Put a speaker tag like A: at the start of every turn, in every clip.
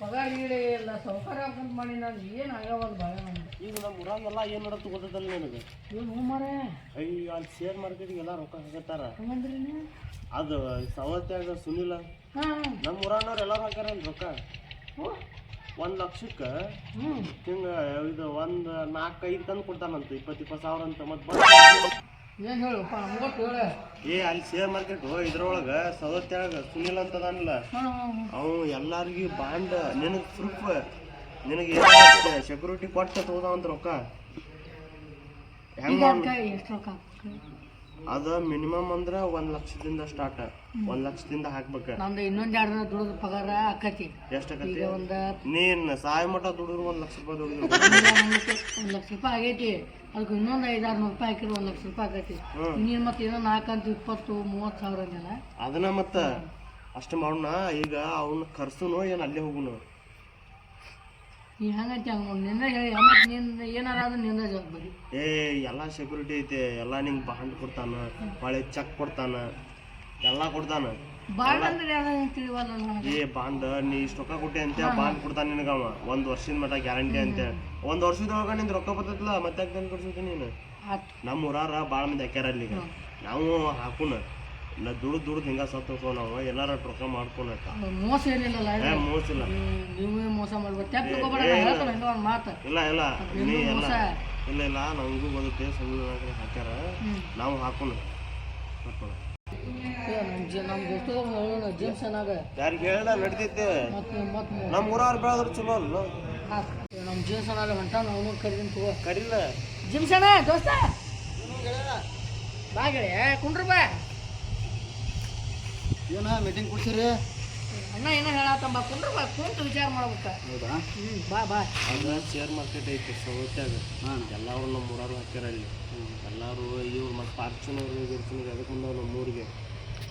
A: ಪಗಾರ ಗಿಡ ಇಲ್ಲ ಸೌಕರ್ಯ ಹಾಕಂತ ಮಾಡಿ ನಾನು ಏನು ಆಗವಲ್ಲ ಭಾಳ ನನಗೆ
B: ಈಗ ನಮ್ಮ ಊರಾಗೆಲ್ಲ ಏನು ಮಾಡೋದು ಗೊತ್ತದಲ್ಲ ನಿನಗೆ
A: ಏನು ಹ್ಞೂ ಮಾರೇ
B: ಈಗ ಅಲ್ಲಿ ಶೇರ್ ಮಾರ್ಕೆಟಿಗೆ ಎಲ್ಲ ರೊಕ್ಕ ಹಾಕತ್ತಾರ
A: ಹಂಗಂದ್ರಿ
B: ಅದು ಸವತ್ಯಾಗ ಸುನಿಲ.
A: ಹಾಂ.
B: ನಮ್ಮ ಊರಾನವ್ರು ಎಲ್ಲರೂ ಹಾಕ್ಯಾರ ರೊಕ್ಕ?
A: ಹ್ಞೂ
B: ಒಂದು ಲಕ್ಷಕ್ಕೆ ತಿಂಗ ಇದು ಒಂದು ನಾಲ್ಕೈದು ಐದು ತಂದು ಕೊಡ್ತಾನಂತ ಇಪ್ಪತ್ತು ಇಪ್ಪತ್ತು ಸಾವಿರ ಅಂತ ಮತ್ತೆ
A: ಏನು ಹೇಳ.
B: ಏ ಅಲ್ಲಿ ಶೇರ್ ಮಾರ್ಕೆಟ್ ಇದ್ರೊಳಗೆ ಸದತ್ಯಾಗ ಸುನಿಲ್ ಅಂತದಾನಲ್ಲ.
A: ಹಾಂ
B: ಅವ್ ಎಲ್ಲಾರ್ಗಿ ಬಾಂಡ್ ನಿನಗೆ ಪ್ರೂಫ್ ನಿನಗೆ ಸೆಕ್ಯೂರಿಟಿ ಕೊಟ್ಟು ತಗೋದಾವಂತ ರೊಕ್ಕ. ಹೆಂಗ
A: ಎಷ್ಟು ರೊಕ್ಕ ಹಾಕ್ಬೇಕು?
B: ಅದ ಮಿನಿಮಮ್ ಅಂದ್ರೆ ಒಂದ್ ಲಕ್ಷದಿಂದ ಸ್ಟಾರ್ಟ್ ಒಂದ್ ಲಕ್ಷದಿಂದ ಹಾಕ್ಬೇಕ.
A: ನಮ್ದು ಇನ್ನೊಂದ್ ಎರಡು ದುಡಿದ ಪಗಾರ ಅಕ್ಕತಿ
B: ಎಷ್ಟ
A: ಈಗ ಒಂದು
B: ನೀನ್ ಸಾಯ ಮಠ ದುಡಿದ್ರು ಒಂದ್ ಲಕ್ಷ ರೂಪಾಯಿ ದುಡಿದ್ರು
A: ಒಂದ್ ಲಕ್ಷ ರೂಪಾಯಿ ಆಗೈತಿ. ಅದಕ್ಕೆ ಇನ್ನೊಂದು ಐದ್ ನೂರು ರೂಪಾಯಿ ಹಾಕಿದ್ರೆ ಒಂದ್ ಲಕ್ಷ ರೂಪಾಯಿ ಆಗೈತಿ.
B: ಹ್ಮ್.
A: ಇನ್ನೇನು ಮತ್ತೆ ಏನೋ ನಾಲ್ಕಂತ ಇಪ್ಪತ್ತು ಮೂವತ್ತು ಸಾವಿರ ಅಂದಲ್ಲ
B: ಅದನ್ನ ಮತ್ತ ಅಷ್ಟ ಮಾಡೋಣ. ಈಗ ಅವ್ನ ಖರ್ಚುನು ಏನ್ ಅಲ್ಲೇ ಹೋಗುನು.
A: ನೀ ಹಂಗಂತ ಹಂಗೆ ನೋಡಿ ನಿನ್ನ ಹೇಳಿ ಮತ್ತೆ ನಿನ್ನ ಏನಾರ ಆದ್ರೆ ನಿಂದ ಜವಾಬ್ದಾರಿ
B: ಏ ಎಲ್ಲಾ ಸೆಕ್ಯೂರಿಟಿ ಐತೆ ಎಲ್ಲಾ ನಿಂಗ್ ಬಾಂಡ್ ಕೊಡ್ತಾನ ಹೊಳೆ ಚೆಕ್ ಕೊಡ್ತಾನ ಎಲ್ಲಾ ಕೊಡ್ತಾನ.
A: ಭಾಳ ಅಂದ್ರೆ ಯಾವ್ದು ತಿಳಿವಲ್ಲ ನನಗೆ
B: ಏ ಬಾಂಡ್ ನೀ ಇಷ್ಟು ರೊಕ್ಕ ಕೊಟ್ಟೆ ಅಂತ ಬಾಂಡ್ ಕೊಡ್ತಾನ ಅವ ಒಂದ್ ವರ್ಷದ ಮಟ ಗ್ಯಾರಂಟಿ ಅಂತ ಒಂದ್ ವರ್ಷದೊಳಗ ನಿಂದ ರೊಕ್ಕ ಬರ್ತೈತಲ್ಲ ಮತ್ತೆ ಯಾಕೆ ತಂದು ಕೊಡ್ಸಿದ್ದೆ ನೀನು? ನಮ್ಮ ಊರಾರ ಭಾಳ ಮಂದಿ ಹಾಕ್ಯಾರ ಅಲ್ಲಿಗ. ನಾವು ಹಾಕುನ. ನಾ ದುಡ್ದು ದುಡ್ದು ಹಿಂಗ ಸತ್ತೋ ನಾವು. ಎಲ್ಲಾರ ರೊಕ್ಕ ಮಾಡ್ಕೊಳಕ.
A: ಅದು ಮೋಸ ಏನಿಲ್ಲ
B: ಏ ಮೋಸಿಲ್ಲ
A: ನೀವೇ ಮೋಸ ಮಾಡ್ಬೇಕು. ತೆಪ್ಪ ತಗೋಬೇಡ ಹೇಳ್ತಾನೆ ಹಂಗ ಒಂದು ಮಾತು.
B: ಇಲ್ಲ ಇಲ್ಲ. ನೀ ಎಲ್ಲ
A: ಮೋಸ.
B: ಇಲ್ಲ ಇಲ್ಲ. ನಮಗೂ ಬದುಕೇ ಸಂವಿಧಾನ ಹಾಕ್ಯಾರ. ನಾವು ಹಾಕೊಂಡು ಕುಂಡ್ರಪ್ಪ
A: ಏ, ನಮ್ಮ ಜಿ ನಮ್ಮ ದೋಸ್ತು ಹೇಳೋಣ ಜೇಮ್ಸ್ ಚೆನ್ನಾಗ
B: ಯಾರಿಗೆ ಹೇಳ ನಡ್ತೈತೆ
A: ಮತ್ತೆ ಮತ್ತೆ
B: ನಮ್ಮ ಊರವ್ರು ಬೆಳೆದ್ರು ಚಲೋ ಅಲ್ಲ.
A: ನಮ್ಮ ಕರೀತೀನಿ ತಗೋ.
B: ಕರಿಲ್ಲ.
A: ಅಣ್ಣ ದೋಸ್ತ? ಬಾ ಗೆಳೆಯ ಕುಂಡ್ರ ಬಾ.
C: ಏನ ಮೀಟಿಂಗ್ ಕೊಡ್ಸಿರಿ
A: ಅಣ್ಣ ಏನೋ ಹೇಳತ್ತಂಬ ಕುಂದ್ರ ಬಾ ಕುಂತು ವಿಚಾರ ಮಾಡ್ಬೇಕ.
C: ಹೌದಾ?
A: ಹ್ಞೂ ಬಾ ಬಾ.
B: ಅದ ಶೇರ್ ಮಾರ್ಕೆಟ್ ಐತಿ ಸೌತ್ಯಾಗ
C: ಹಾಂ.
B: ಎಲ್ಲಾರು ನಮ್ಮ ಮೂರಾರು ಹಾಕ್ಯಾರ ಅಲ್ಲಿ. ಎಲ್ಲಾರು ಇವ್ರು ಮತ್ತು ಫಾರ್ಚುನರ್ ಗಿರ್ಚುನರ್ ಅದಕ್ಕೆ ಬಂದವು ನಮ್ಮ ಊರಿಗೆ.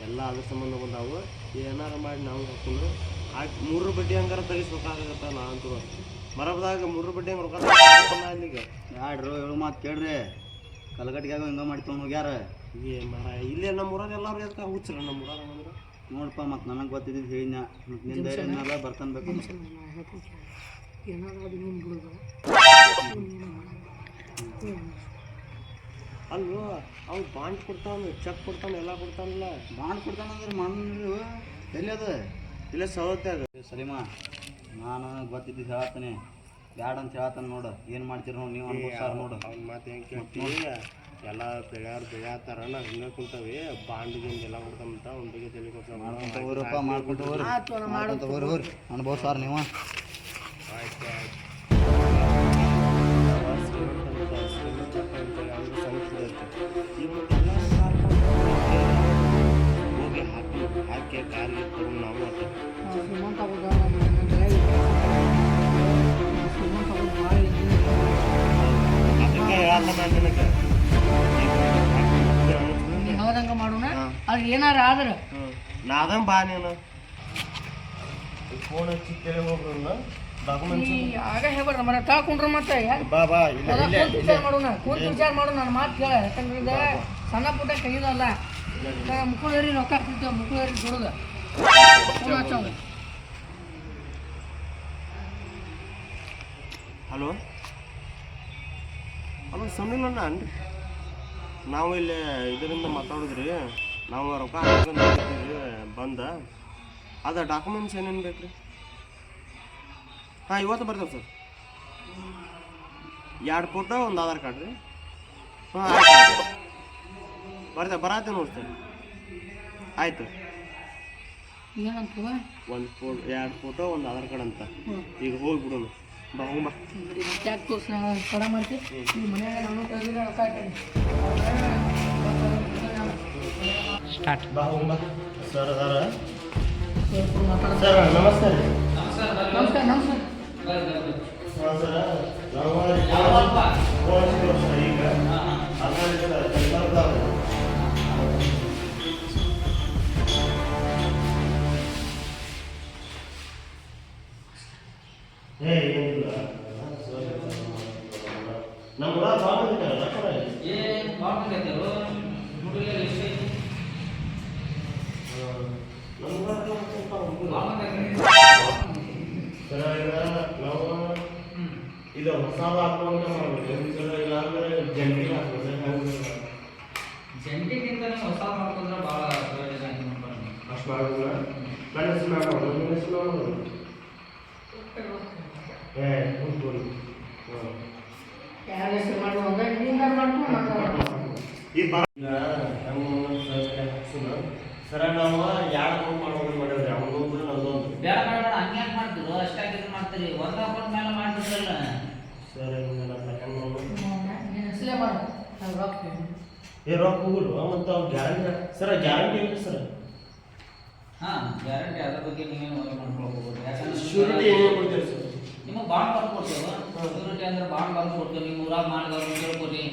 B: ಎಲ್ಲ ಅದ್ರ ಸಂಬಂಧ ಬಂದಾವು ಏನಾರ ಮಾಡಿ ನಾವು ಹಾಕೊಂಡು ಹಾಕಿ ಮೂರು ಬಡ್ಡಿ ಹಂಗಾರ ತೆಗಿಸ್ಬೇಕಾಗತ್ತ ನಾ ಅಂತೂ ಮರಬದಾಗ ಮೂರು ಬಡ್ಡಿ ಹಂಗೆ ರೊಕ್ಕ ಅಲ್ಲಿಗೆ
C: ಯಾಡ್ರು ಹೇಳು ಮಾತು ಕೇಳ್ರಿ. ಕಲಗಟ್ಟಿಗೆ ಹಿಂಗ ಮಾಡಿ ತೊಗೊಂಡು ಹೋಗ್ಯಾರ.
B: ಏ ಮರ ಇಲ್ಲೇ ನಮ್ಮ ಊರಾಗ ಎಲ್ಲಾರು ಎದಕ್ಕೆ ಹುಚ್ಚರ? ನಮ್ಮ ಊರಾಗ ಅಂದ್ರೆ
C: ನೋಡಪ್ಪ ಮತ್ತೆ ನನಗೆ ಗೊತ್ತಿದ್ದು ಹೇಳಿನ ಮತ್ತೆ ನಿನ್ನ ಧೈರ್ಯ ಬರ್ತಾನೆ ಬೇಕು
A: ಏನಾದ್ರು ಅದು ನೀನು ಬಿಡೋದು
B: ಅಲ್ಲೋ ಅವ್ನು ಬಾಂಡ್ ಕೊಡ್ತಾನೆ ಚೆಕ್ ಕೊಡ್ತಾನೆ ಎಲ್ಲ ಕೊಡ್ತಾನಲ್ಲ.
C: ಬಾಂಡ್ ಕೊಡ್ತಾನಂದ್ರೆ ಮಣ್ಣು ಎಲ್ಲಿ ಅದು?
B: ಇಲ್ಲೇ ಅದು
C: ಸರಿಮಾ ನಾನು ಗೊತ್ತಿದ್ದು ಹೇಳ್ತಾನೆ. ಬ್ಯಾಡ ಅಂತ ಹೇಳ್ತಾನೆ ನೋಡು. ಏನು ಮಾಡ್ತೀರಿ ನೋಡಿ ನೀವು ಅನ್ಬೋದು ಸರ್ ನೋಡು.
B: ಅವ್ನ ಮಾತು ಹೆಂಗೆ ಕೇಳ್ತೀವಿ ಎಲ್ಲ ಬೆಳ್ಯಾರು ಬೆಳ್ಯಾತಾರ ನಾ ಹಿಂಗೆ ಕುಂತಾವೆ ಬಾಂಡ್ ಗಿಂಡ್ ಎಲ್ಲ ಅವ್ನ ಬಗ್ಗೆ ತಲೆ
C: ಹೋಗ್ರಪ್ಪ ಮಾಡ್ಕೊಂತ ಹೋಗ್ರಿ. ಹೋಗ್ರಿ ಸರ್ ನೀವು.
B: ಆಯ್ತು ಆಯ್ತು.
A: ಆದ್ರೆ
B: ನಾದಂ ಬಾ ನೀನು. ಫೋನ್ ಹಚ್ಚಿ ಕೇಳಿ ಹೋಗ್ರಲ್ಲ ಡಾಕ್ಯುಮೆಂಟ್ಸ್
A: ಆಗ ಹೇಳ್ಬಾರ್ದು ಮರ ತಾಳ್ಕೊಂಡ್ರೆ ಮತ್ತೆ ಯಾಕೆ
B: ಬಾ ಬಾ ಇಲ್ಲ
A: ವಿಚಾರ ಮಾಡೋಣ ಕೂತು ವಿಚಾರ ಮಾಡೋಣ ನನ್ನ ಮಾತು ಕೇಳ ಯಾಕಂದ್ರೆ ಇದು ಸಣ್ಣ ಪುಟ್ಟ ಕೈದಲ್ಲ ಮುಕ್ಕಳೇರಿ ರೊಕ್ಕ ಹಾಕ್ತಿರ್ತೀವ ಮುಕ್ಕಳೇರಿ ದುಡ್ದು ಫೋನ್ ಹಚ್ಚೋಣ
B: ಹಲೋ ಹಲೋ? ಸುನಿಲ್ ಅಣ್ಣ ಅನ್ರಿ. ನಾವು ಇಲ್ಲಿ ಇದರಿಂದ ಮಾತಾಡಿದ್ರಿ. ನಾವು ರೊಕ್ಕ ಬಂದ. ಅದ ಡಾಕ್ಯುಮೆಂಟ್ಸ್ ಏನೇನು ಬೇಕು ರೀ ಹಾಂ ಇವತ್ತು ಬರ್ತೇವೆ ಸರ್. ಎರಡು ಫೋಟೋ ಒಂದು ಆಧಾರ್ ಕಾರ್ಡ್ ರೀ. ಹಾಂ ಬರ್ತೇವೆ ಬರತ್ತೆ ನೋಡ್ತೇನೆ ಆಯಿತು. ಒಂದು ಫೋಟೋ ಎರಡು ಫೋಟೋ ಒಂದು ಆಧಾರ್ ಕಾರ್ಡ್ ಅಂತ. ಈಗ ಹೋಗ್ಬಿಡೋಣ. ಬಾ
A: ಯಾಕೆ ಸ್ಟಾರ್ಟ್.
B: ಬಾ ಹೋಗ್ ಬಾ. ಸರ್ ಅದಾರ
A: ಮಾತಾಡ
B: ಸರ್ ನಮಸ್ತೆ.
A: ನಮಸ್ಕಾರ ನಮಸ್ಕಾರ
B: ಸರ್. ನಾವು ಸರ್ ಈಗ. ಏ ಏನಿಲ್ಲ. ನಮ್ಮ ಭಾಳ ಸರ
C: ಏ ಭಾಳ ಮಂದಿ ಐತರು ನೋಡಿಲ್ಲ ಎಷ್ಟು ಐತಿ
B: ನಮ್ಮ ಊರಾಗ ಸ್ವಲ್ಪ ಹುಡುಗ್ರು.
C: ಭಾಳ ಮಂದಿ ಐತಿ
B: ಸರ ಈಗ ನಾವು ಇದು ಹೊಸದು ಹಾಕುವಂತ ಮಾಡ್ಬೇಕು ಸರ ಇಲ್ಲ ಅಂದ್ರೆ ಜಂಟಿಗೆ ಹಾಕ್ಬೇಕು
C: ಜಂಟಿಗಿಂತ ಹೊಸ ಮಾಡ್ಕೊಂಡ್ರೆ ಭಾಳ ಪ್ರಯೋಜನ
B: ಅಷ್ಟು ಮಾಡೋದಿಲ್ಲ ನನ್ನ ಹೆಸರು ಮಾಡೋದು ನಿಮ್ಮ ಹೆಸರು ಮಾಡೋದು ಏ ಕುಂತು
A: ಯಾರ ಹೆಸರು ಮಾಡುವಾಗ
B: ಈ ಬಾ ಈಗ ನಮ್ಮ ಸರ್ ಹಾಕ್ಸಿನ ಸರ ನಾವು ಎರಡು ರೂಮ್ ಮಾಡೋದು ಮಾಡಿದ್ರಿ ಅವ್ನು ಕೂಡ ನಮ್ದೊಂದು
C: ಬೇಡ ಬೇಡ ಬೇಡ ಹಂಗ್ಯಾಕ್ ಮಾಡ್ತೀರೋ ಅಷ್ಟಾಗಿ ಇದು ಮಾಡ್ತೀರಿ ಒಂದ್ ಅಕೌಂಟ್ ಮೇಲೆ ಮಾಡ್ಬಿಟ್ರಲ್ಲ
B: ಸರ್ ಹಿಂಗಲ್ಲ ಹೆಂಗೆ ಮಾಡೋದು
A: ನೀನು ಹೆಸರೇ ಮಾಡು ನಾವು ರೊಕ್ಕ
B: ಏ ರೊಕ್ಕ ಹೋಗಲು ಮತ್ತು ಅವ್ರು ಗ್ಯಾರಂಟಿ ಸರ ಗ್ಯಾರಂಟಿ ಏನು ಸರ್?
C: ಹಾ ಗ್ಯಾರಂಟಿ ಅದ್ರ ಬಗ್ಗೆ ನೀವೇನು worry ಮಾಡ್ಕೊಳ್ಬೋದು ಯಾಕಂದ್ರೆ
B: ಶ್ಯೂರಿಟಿ ಏನು ಕೊಡ್ತೀರಿ ಸರ್?
C: ನಿಮಗೆ ಬಾಂಡ್ ಬರ್ದು ಕೊಡ್ತೇವೆ ಶ್ಯೂರಿಟಿ ಅಂದ್ರೆ ಬಾಂಡ್ ಬರ್ದು ಕೊಡ್ತೇವೆ. ನೀವು ಊರಾಗ ಮಾಡಿದವ್ರು ಕೇಳ್ಕೊರಿ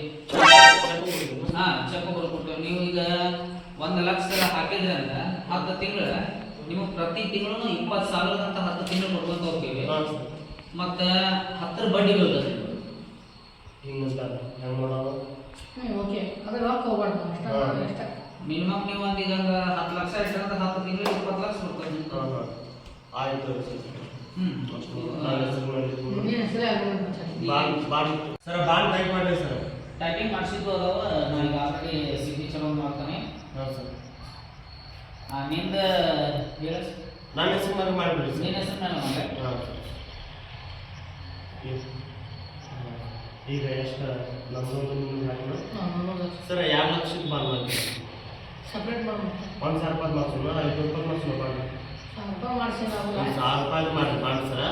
C: ಹಾ ಚೆಕ್ ಬರ್ದು ಕೊಡ್ತೇವೆ. ನೀವು ಈಗ ಒಂದು ಲಕ್ಷ ಹಾಕಿದ್ರೆ ಅಂದ್ರೆ ಹತ್ತು ತಿಂಗಳ ನಿಮಗೆ ಪ್ರತಿ ತಿಂಗಳು ಇಪ್ಪತ್ತು ಸಾವಿರದಂತ ಹತ್ತು ತಿಂಗಳು ಕೊಡ್ಕೊಂತ ಹೋಗ್ತೀವಿ. ಮತ್ತು ಹತ್ತರ ಬಡ್ಡಿ ಬೀಳ್ತದೆ.
B: ಹೆಂಗೆ ಮಾಡೋದು.
A: ಓಕೆ ಅದು ಹೋಗ್ಬಾರ್ದು ಅಷ್ಟೇ ಅಷ್ಟೇ
C: ಮಿನಿಮಮ್ ನೀವು ಒಂದು ಈಗ ಹತ್ತು ಲಕ್ಷ ಇಟ್ಟಂದ್ರೆ ಹತ್ತು ತಿಂಗಳು ಇಪ್ಪತ್ತು ಲಕ್ಷ ಬರ್ತದೆ
B: ಹಾಂ ಆಯಿತು ಸರ್. ಬಾಂಡ್ ಟೈಪ್ ಮಾಡಿ ಸರ್
C: ಟೈಪಿಂಗ್ ಮಾಡಿಸಿದ್ದು ಅದಾವ ನಾನು ಈಗ ಆಲ್ರೆಡಿ ಸಿಗ್ನೇಚರ್ ಒಂದು ಮಾಡ್ತಾನೆ.
B: ಹಾಂ ಸರ್.
C: ಆ, ನಿಂದ ಹೇಳ.
B: ನನ್ನ ಹೆಸರು ಮಾಡಿ ಮಾಡಿಬಿಡಿ ಸರ್.
C: ನಿನ್ನ ಹೆಸರು ನಾನು
B: ಹಾಂ ಸರ್. ಈಗ- ಎಷ್ಟು ಹಾಕಿದ್ರು?
A: ಹಾಂ
B: ಸರ್ ಎರಡು ಲಕ್ಷಕ್ಕೆ ಮಾಡಿ
A: ಸಪ್ರೇಟ್ ಮಾಡೋದು
B: ಒಂದು ಸಾವಿರ ರೂಪಾಯಿ ಮಾಡ್ಸೋಣ ಐದು ರೂಪಾಯಿ ಮಾಡ್ಸೋಣ ಬಾಂಡ್
A: ಸಾವಿರ ರೂಪಾಯಿ ಮಾಡಿಸಿ ನಾವು.
B: ಒಂದು ಸಾವಿರ ರೂಪಾಯಿ ಮಾಡಿ ಬಾಂಡ್ ಸರ್.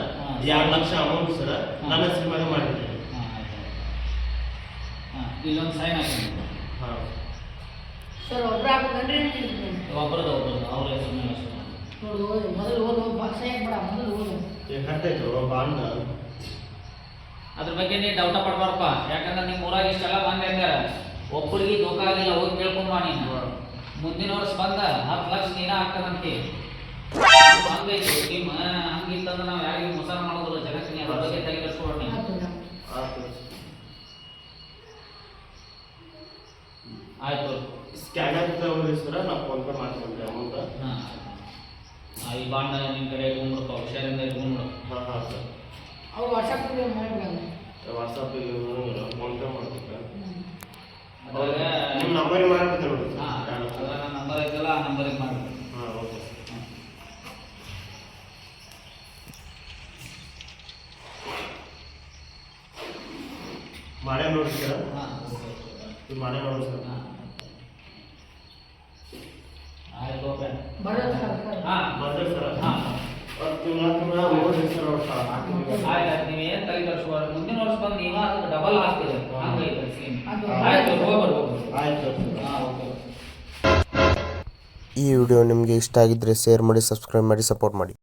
B: ಎರಡು ಲಕ್ಷ ಅಮೌಂಟ್ ಸರ. ನನ್ನ ಹೆಸರು ಮೇಲೆ ಮಾಡಿಬಿಡಿ
C: ಹಾಂ ಆಯ್ತು ಹಾಂ ಇಲ್ಲೊಂದು ಸೈನ್ ಹಾಕಿ.
B: ಹಾಂ.
A: ಸರ್ ಒಬ್ರು ಹಾಕ್ಬೇಕಂದ್ರೆ
C: ಒಬ್ಬರದು ಒಬ್ಬರದು ಅವ್ರ ಹೆಸರು ಮೇಲೆ
A: ನೋಡು ಓದು ಮೊದಲು ಓದು ಭಾಷೆ ಬೇಡ ಮೊದಲು ಓದು
B: ಈಗ ಕಟ್ಟಾಯ್ತು ಬಾಂಡ್.
C: ಅದ್ರ ಬಗ್ಗೆ ನೀ ಡೌಟ ಪಡ್ಬಾರಪ್ಪ ಯಾಕಂದ್ರೆ ನಿಮ್ಮ ಊರಾಗ ಇಷ್ಟೆಲ್ಲ ಬಂದ ಹೆಂಗಾರ ಒಬ್ಬರಿಗೆ ದೋಖ ಆಗಿಲ್ಲ ಹೋಗಿ ಕೇಳ್ಕೊಂಡ್ ಬಾ ನೀನು. ಮುಂದಿನ ವರ್ಷ ಬಂದ ಹತ್ತು ಲಕ್ಷ ನೀನ ಆಗ್ತದಂತೆ ಹಂಗೈತಿ ನಿಮ್ಮ ಹಂಗಿತ್ತಂದ್ರೆ ನಾವು ಯಾರಿಗೂ ಮೋಸ ಮಾಡೋದಿಲ್ಲ ಜನಕ್ಕೆ ನೀ ಅದ್ರ ಬಗ್ಗೆ ತಲೆ ನೀನು.
A: ಆಯ್ತು
B: ಸ್ಕ್ಯಾನರ್ ತಗೊಳ್ಳಿ ಸರ್ ನಾವು ಫೋನ್ ಪೇ ಮಾಡ್ಕೊಂಡ್ರಿ ಅಮೌಂಟ್
C: ಹಾಂ. ಈ ಬಾಂಡ್ ನಿಮ್ಮ ಕಡೆ ಇಟ್ಕೊಂಡ್ಬಿಡಪ್ಪ ಹುಷಾರಿಂದ ಇಟ್ಕೊಂಡ್ಬಿಡು.
B: ಹಾಂ ಹಾಂ ಸರ್.
A: ಅವ್ರು ವಾಟ್ಸಪ್ ಮಾಡಿಬಿಡಲ್ಲ
B: ವಾಟ್ಸಪ್ಪಿಗೆ ಫೋನ್ ಪೇ ಮಾಡ್ಬೇಕು ನಿಮ್ಮ ನಂಬರಿಗೆ ಮಾಡ್ಬಿಡ್ತೇನೆ ನೋಡಿ.
C: ಹಾಂ ನಂಬರ್ ಐತಲ್ಲ ಆ ನಂಬರಿಗೆ ಮಾಡಿ
B: ಹಾಂ ಓಕೆ ಮಾಡೇ ನೋಡಿ ಸರ್
C: ಹಾಂ
B: ಮಾಡೇ ನೋಡಿ ಸರ್
C: ಹಾಂ ಆಯ್ತು ಓಕೆ
A: ಬರೋದು ಸರ್ ಸರ್
C: ಹಾಂ
B: ಬಂದ್ರೆ ಸರ್
C: ಹಾಂ
B: ಒಂದು ತಿಂಗಳ ತಿಂಗಳ ಮೂರು ಸರ್ ಅವ್ರು ಹಾಕಿದ್ದೀವಿ
D: ಈ ವಿಡಿಯೋ ನಿಮಗೆ ಇಷ್ಟ ಆಗಿದ್ದರೆ ಶೇರ್ ಮಾಡಿ ಸಬ್ಸ್ಕ್ರೈಬ್ ಮಾಡಿ ಸಪೋರ್ಟ್ ಮಾಡಿ.